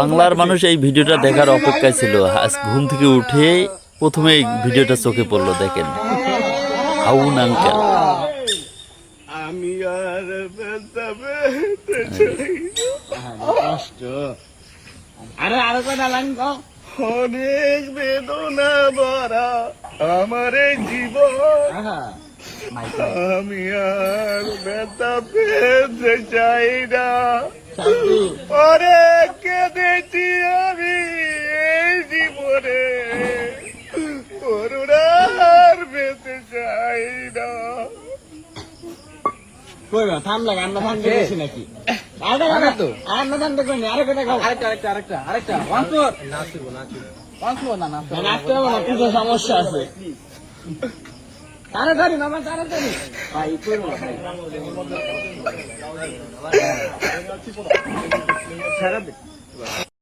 বাংলার মানুষ এই ভিডিওটা দেখার অপেক্ষায় ছিল। আজ ঘুম থেকে উঠে প্রথমে এই ভিডিওটা চোখে পড়ল দেখেন। হাউন আঙ্কেল। আমি আর আরে অনেক বেদনা ভরা আমার জীবন। আমি আর ব্যথা পেতে চাই না। অনেক কেঁদেছি আমি এই জীবনে করুণার পেতে চাই না কই থাম নাকি? আরে না তো। আমরা থাম দেখো নি আরে কয়টা কও আরেকটা আরেকটা। আরেকটা আরেকটা ওয়ান ফোর নাচবো নাচবো ওয়ান ফোর না নাচবো নাচতে হবে না কিছু সমস্যা আছে। তাড়াতাড়ি মামা তাড়াতাড়ি। ভাই করব না ভাই। সারা